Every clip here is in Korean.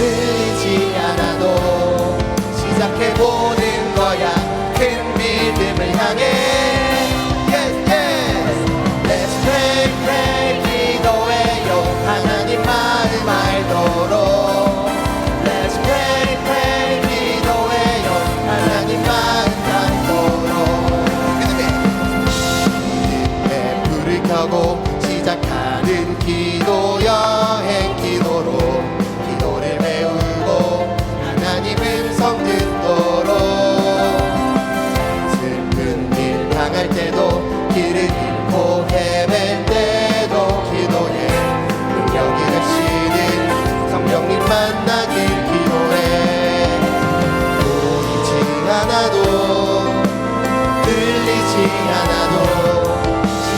늦지 않아도 시작해보는 거야. 큰 믿음을 향해. Yes, yes. Let's pray, pray 기도해요. 하나님 말을 알도록. Let's pray, pray 기도해요. 하나님 말을 알도록. 그때 불을 켜고 시작하는 기도 여행. 기도 하나도 들리지 않아도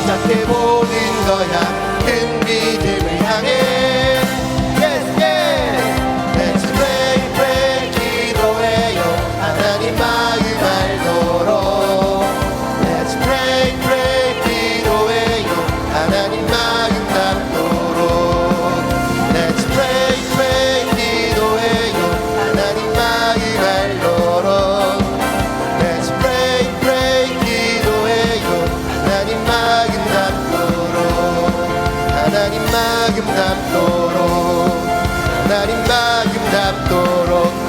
시작해보는 거야. 아름답도록. 하나님 아름답도록.